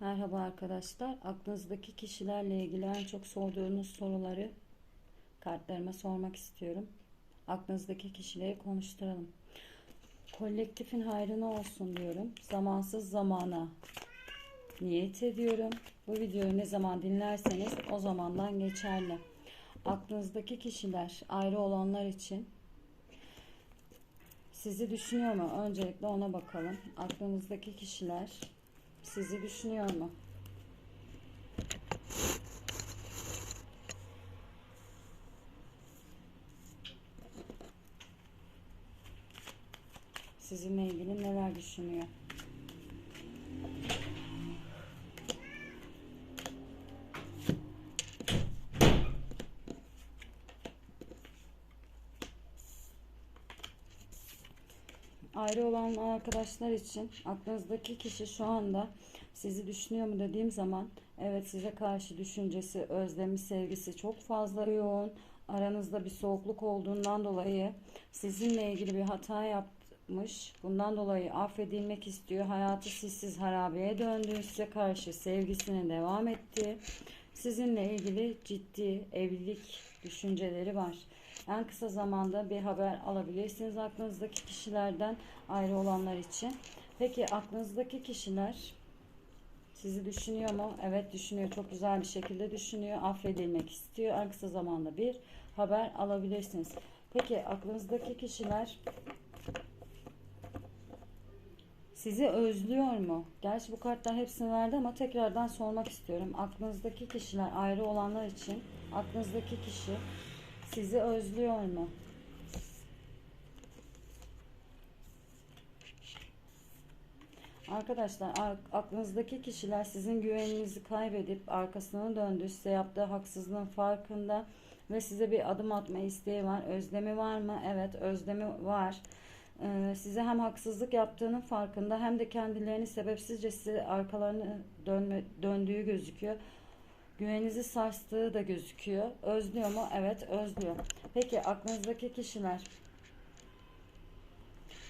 Merhaba arkadaşlar. Aklınızdaki kişilerle ilgili en çok sorduğunuz soruları kartlarıma sormak istiyorum. Aklınızdaki kişileri konuşturalım. Kolektifin hayrına olsun diyorum. Zamansız zamana niyet ediyorum. Bu videoyu ne zaman dinlerseniz o zamandan geçerli. Aklınızdaki kişiler ayrı olanlar için sizi düşünüyor mu? Öncelikle ona bakalım. Aklınızdaki kişiler sizi düşünüyor mu? Sizinle ilgili neler düşünüyor? Ayrı olan arkadaşlar için aklınızdaki kişi şu anda sizi düşünüyor mu dediğim zaman evet size karşı düşüncesi, özlemi, sevgisi çok fazla yoğun. Aranızda bir soğukluk olduğundan dolayı sizinle ilgili bir hata yapmış. Bundan dolayı affedilmek istiyor. Hayatı sizsiz harabeye döndü. Size karşı sevgisine devam etti. Sizinle ilgili ciddi evlilik düşünceleri var. En kısa zamanda bir haber alabilirsiniz aklınızdaki kişilerden ayrı olanlar için. Peki aklınızdaki kişiler sizi düşünüyor mu? Evet düşünüyor. Çok güzel bir şekilde düşünüyor. Affedilmek istiyor. En kısa zamanda bir haber alabilirsiniz. Peki aklınızdaki kişiler sizi özlüyor mu? Gerçi bu kartlar hepsini verdi ama tekrardan sormak istiyorum. Aklınızdaki kişiler ayrı olanlar için aklınızdaki kişi sizi özlüyor mu? Arkadaşlar aklınızdaki kişiler sizin güveninizi kaybedip arkasına döndü. Size yaptığı haksızlığın farkında ve size bir adım atma isteği var. Özlemi var mı? Evet özlemi var. Ee, size hem haksızlık yaptığının farkında hem de kendilerini sebepsizce size arkalarını dönme, döndüğü gözüküyor. Güveninizi sarstığı da gözüküyor. Özlüyor mu? Evet özlüyor. Peki aklınızdaki kişiler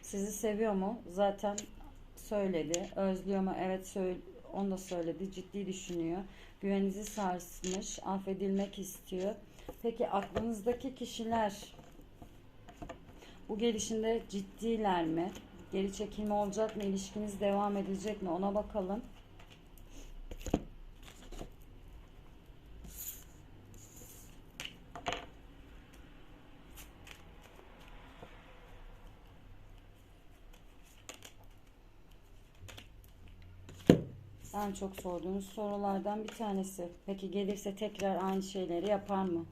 sizi seviyor mu? Zaten söyledi. Özlüyor mu? Evet söyle, onu da söyledi. Ciddi düşünüyor. Güveninizi sarsmış. Affedilmek istiyor. Peki aklınızdaki kişiler bu gelişinde ciddiler mi? Geri çekilme olacak mı? İlişkiniz devam edecek mi? Ona bakalım. En çok sorduğunuz sorulardan bir tanesi. Peki gelirse tekrar aynı şeyleri yapar mı?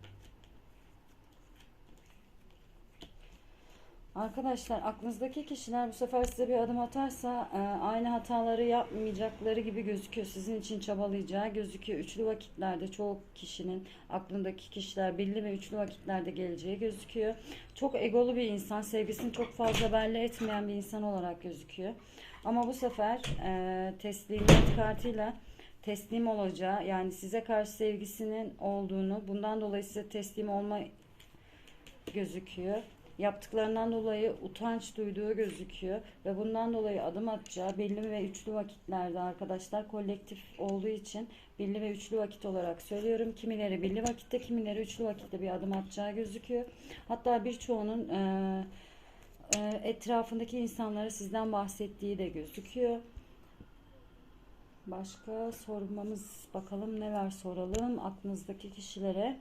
Arkadaşlar aklınızdaki kişiler bu sefer size bir adım atarsa e, aynı hataları yapmayacakları gibi gözüküyor. Sizin için çabalayacağı gözüküyor. Üçlü vakitlerde çoğu kişinin aklındaki kişiler belli ve üçlü vakitlerde geleceği gözüküyor. Çok egolu bir insan, sevgisini çok fazla belli etmeyen bir insan olarak gözüküyor. Ama bu sefer e, teslimiyet kartıyla teslim olacağı yani size karşı sevgisinin olduğunu bundan dolayı size teslim olma gözüküyor yaptıklarından dolayı utanç duyduğu gözüküyor ve bundan dolayı adım atacağı belli ve üçlü vakitlerde arkadaşlar kolektif olduğu için belli ve üçlü vakit olarak söylüyorum. Kimileri belli vakitte kimileri üçlü vakitte bir adım atacağı gözüküyor. Hatta birçoğunun e, e, etrafındaki insanlara sizden bahsettiği de gözüküyor. Başka sormamız bakalım neler soralım aklınızdaki kişilere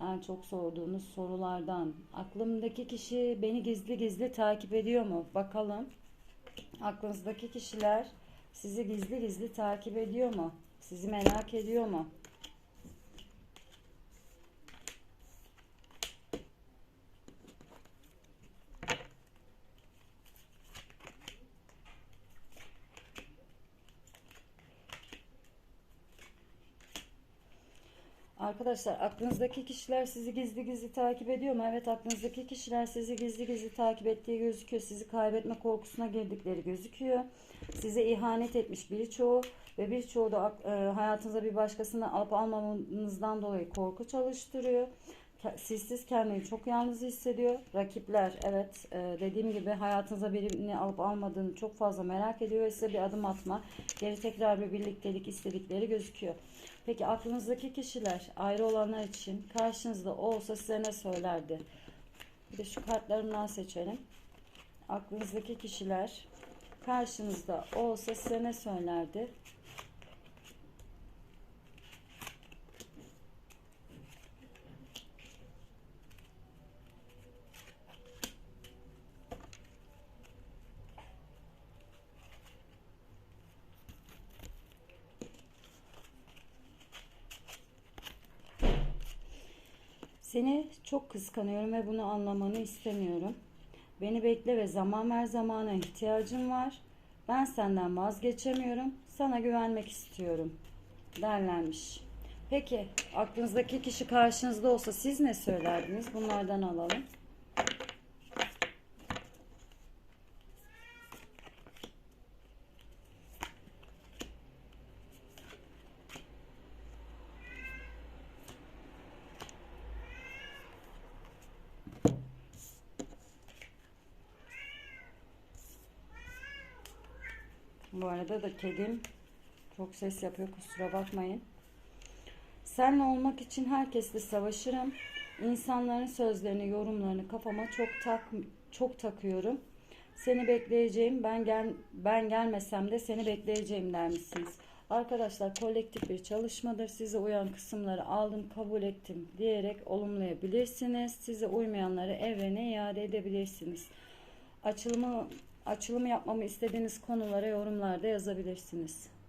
en çok sorduğunuz sorulardan. Aklımdaki kişi beni gizli gizli takip ediyor mu? Bakalım. Aklınızdaki kişiler sizi gizli gizli takip ediyor mu? Sizi merak ediyor mu? Arkadaşlar aklınızdaki kişiler sizi gizli gizli takip ediyor mu? Evet aklınızdaki kişiler sizi gizli gizli takip ettiği gözüküyor. Sizi kaybetme korkusuna girdikleri gözüküyor. Size ihanet etmiş birçoğu ve birçoğu da e, hayatınıza bir başkasını alıp almamanızdan dolayı korku çalıştırıyor. Sizsiz kendini çok yalnız hissediyor. Rakipler evet e, dediğim gibi hayatınıza birini alıp almadığını çok fazla merak ediyor ve size bir adım atma. Geri tekrar bir birliktelik istedikleri gözüküyor. Peki aklınızdaki kişiler ayrı olanlar için karşınızda olsa size ne söylerdi? Bir de şu kartlarımdan seçelim. Aklınızdaki kişiler karşınızda olsa size ne söylerdi? Seni çok kıskanıyorum ve bunu anlamanı istemiyorum. Beni bekle ve zaman ver zamana ihtiyacım var. Ben senden vazgeçemiyorum. Sana güvenmek istiyorum. Derlenmiş. Peki aklınızdaki kişi karşınızda olsa siz ne söylerdiniz? Bunlardan alalım. Bu arada da kedim çok ses yapıyor kusura bakmayın. Senle olmak için herkesle savaşırım. İnsanların sözlerini, yorumlarını kafama çok tak çok takıyorum. Seni bekleyeceğim. Ben gel ben gelmesem de seni bekleyeceğim der misiniz? Arkadaşlar kolektif bir çalışmadır. Size uyan kısımları aldım, kabul ettim diyerek olumlayabilirsiniz. Size uymayanları evrene iade edebilirsiniz. Açılımı açılımı yapmamı istediğiniz konulara yorumlarda yazabilirsiniz.